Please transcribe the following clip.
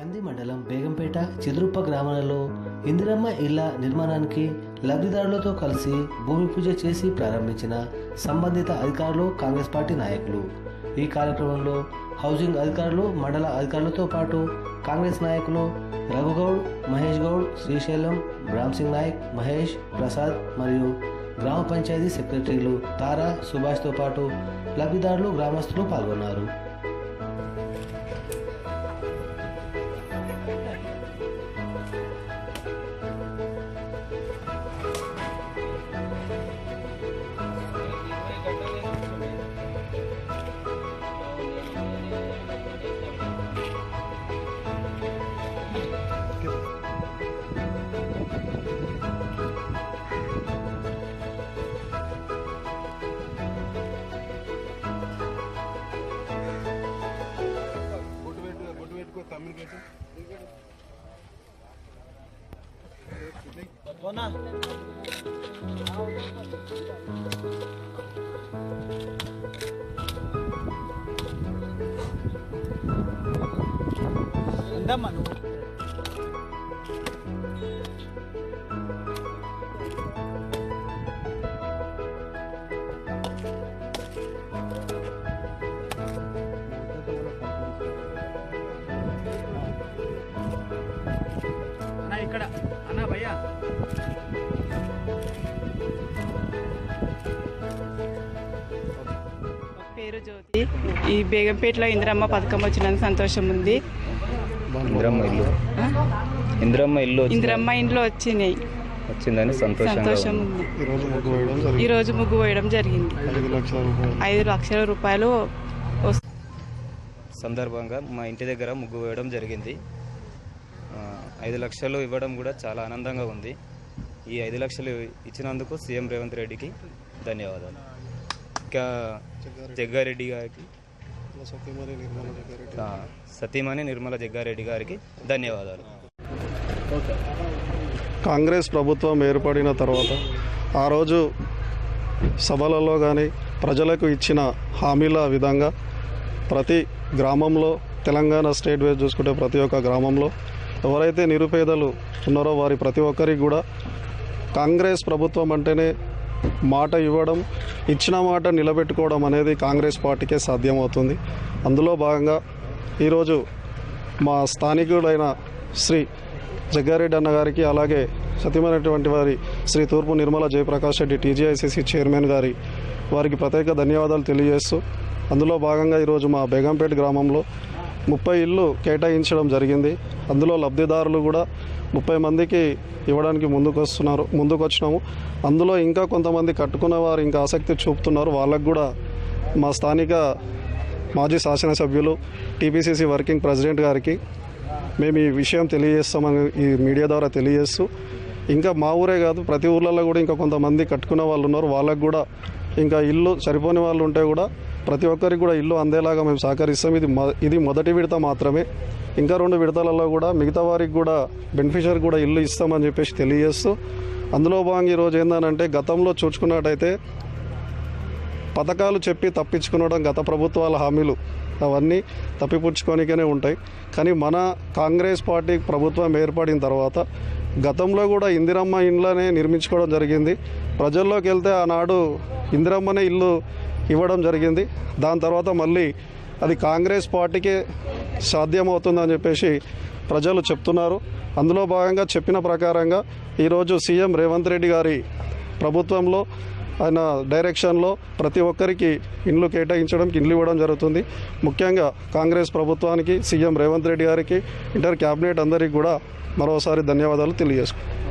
కంది మండలం బేగంపేట చెదురుప్ప గ్రామాలలో ఇందిరమ్మ ఇళ్ళ నిర్మాణానికి లబ్ధిదారులతో కలిసి భూమి పూజ చేసి ప్రారంభించిన సంబంధిత అధికారులు కాంగ్రెస్ పార్టీ నాయకులు. ఈ కార్యక్రమంలో హౌసింగ్ అధికారులు మండల అధికారులతో పాటు కాంగ్రెస్ నాయకులు రఘుగౌడ్ మహేష్ గౌడ్ శ్రీశైలం రామ్సింగ్ నాయక్ మహేష్ ప్రసాద్ మరియు గ్రామ పంచాయతీ సెక్రటరీలు తారా సుభాష్తో పాటు లబ్ధిదారులు గ్రామస్తులు పాల్గొన్నారు. communication bona andamma ఇక్కడ. అన్నా భయ్యా. పేరు జ్యోతి ఈ బేగంపేటలో ఇందిరమ్మ పథకం వచ్చినందుకు సంతోషం ఉంది. ఇందిరమ్మ ఇల్లు. ఇందిరమ్మ ఇల్లు వచ్చింది- ఇందిరమ్మ ఇంట్లో వచ్చినాయి. వచ్చిందని సంతోషం ఉంది. ఉంది. ఈరోజు ముగ్గు వేయడం జరిగింది ఈరోజు ముగ్గు వేయడం జరిగింది. ఐదు లక్షల రూపాయలు సందర్భంగా మా ఇంటి దగ్గర ముగ్గు వేయడం జరిగింది. ఐదు లక్షలు ఇవ్వడం కూడా చాలా ఆనందంగా ఉంది. ఈ ఐదు లక్షలు ఇచ్చినందుకు సీఎం రేవంత్ రెడ్డికి ధన్యవాదాలు. ఇంకా జగ్గారెడ్డి గారికి సతీమణి నిర్మల జగ్గారెడ్డి గారికి ధన్యవాదాలు. కాంగ్రెస్ ప్రభుత్వం ఏర్పడిన తర్వాత ఆ రోజు సభలలో కానీ ప్రజలకు ఇచ్చిన హామీల విధంగా ప్రతి గ్రామంలో తెలంగాణ స్టేట్ వైజ్ చూసుకుంటే ప్రతి ఒక్క గ్రామంలో ఎవరైతే నిరుపేదలు ఉన్నారో వారి ప్రతి ఒక్కరికి కూడా కాంగ్రెస్ ప్రభుత్వం అంటేనే మాట ఇవ్వడం ఇచ్చిన మాట నిలబెట్టుకోవడం అనేది కాంగ్రెస్ పార్టీకే సాధ్యమవుతుంది. అందులో భాగంగా ఈరోజు మా స్థానికుడైన శ్రీ జగ్గారెడ్డి అన్న గారికి అలాగే సత్యమైనటువంటి వారి శ్రీ తూర్పు నిర్మల జయప్రకాష్ రెడ్డి టీజీఐసీసీ చైర్మన్ గారి వారికి ప్రత్యేక ధన్యవాదాలు తెలియజేస్తూ అందులో భాగంగా ఈరోజు మా బేగంపేట గ్రామంలో ముప్పై ఇళ్ళు కేటాయించడం జరిగింది. అందులో లబ్ధిదారులు కూడా ముప్పై మందికి ఇవ్వడానికి ముందుకు వస్తున్నారు ముందుకు వచ్చినాము అందులో ఇంకా కొంతమంది కట్టుకున్న వారు ఇంకా ఆసక్తి చూపుతున్నారు. వాళ్ళకు కూడా మా స్థానిక మాజీ శాసనసభ్యులు టీపీసీసీ వర్కింగ్ ప్రెసిడెంట్ గారికి మేము ఈ విషయం తెలియజేస్తామని ఈ మీడియా ద్వారా తెలియజేస్తూ ఇంకా మా ఊరే కాదు ప్రతి ఊర్లలో కూడా ఇంకా కొంతమంది కట్టుకున్న వాళ్ళు ఉన్నారు. వాళ్ళకు కూడా ఇంకా ఇల్లు సరిపోని వాళ్ళు ఉంటే కూడా ప్రతి ఒక్కరికి కూడా ఇల్లు అందేలాగా మేము సహకరిస్తాం. ఇది ఇది మొదటి విడత మాత్రమే. ఇంకా రెండు విడతలలో కూడా మిగతా వారికి కూడా బెనిఫిషియర్ కూడా ఇల్లు ఇస్తామని చెప్పేసి తెలియజేస్తూ అందులో భాగంగా ఈరోజు ఏంటంటే గతంలో చూసుకున్నట్టయితే పథకాలు చెప్పి తప్పించుకునడం గత ప్రభుత్వాల హామీలు అవన్నీ తప్పిపుచ్చుకోనికనే ఉంటాయి. కానీ మన కాంగ్రెస్ పార్టీ ప్రభుత్వం ఏర్పడిన తర్వాత గతంలో కూడా ఇందిరమ్మ ఇండ్లనే నిర్మించుకోవడం జరిగింది. ప్రజల్లోకి వెళ్తే ఆనాడు ఇందిరమ్మనే ఇల్లు ఇవ్వడం జరిగింది. దాని తర్వాత మళ్ళీ అది కాంగ్రెస్ పార్టీకే సాధ్యమవుతుందని చెప్పేసి ప్రజలు చెప్తున్నారు. అందులో భాగంగా చెప్పిన ప్రకారంగా ఈరోజు సీఎం రేవంత్ రెడ్డి గారి ప్రభుత్వంలో ఆయన డైరెక్షన్లో ప్రతి ఒక్కరికి ఇండ్లు కేటాయించడానికి ఇండ్లు ఇవ్వడం జరుగుతుంది. ముఖ్యంగా కాంగ్రెస్ ప్రభుత్వానికి సీఎం రేవంత్ రెడ్డి గారికి ఇంటర్ క్యాబినెట్ అందరికీ కూడా మరోసారి ధన్యవాదాలు తెలియజేసుకుంటాం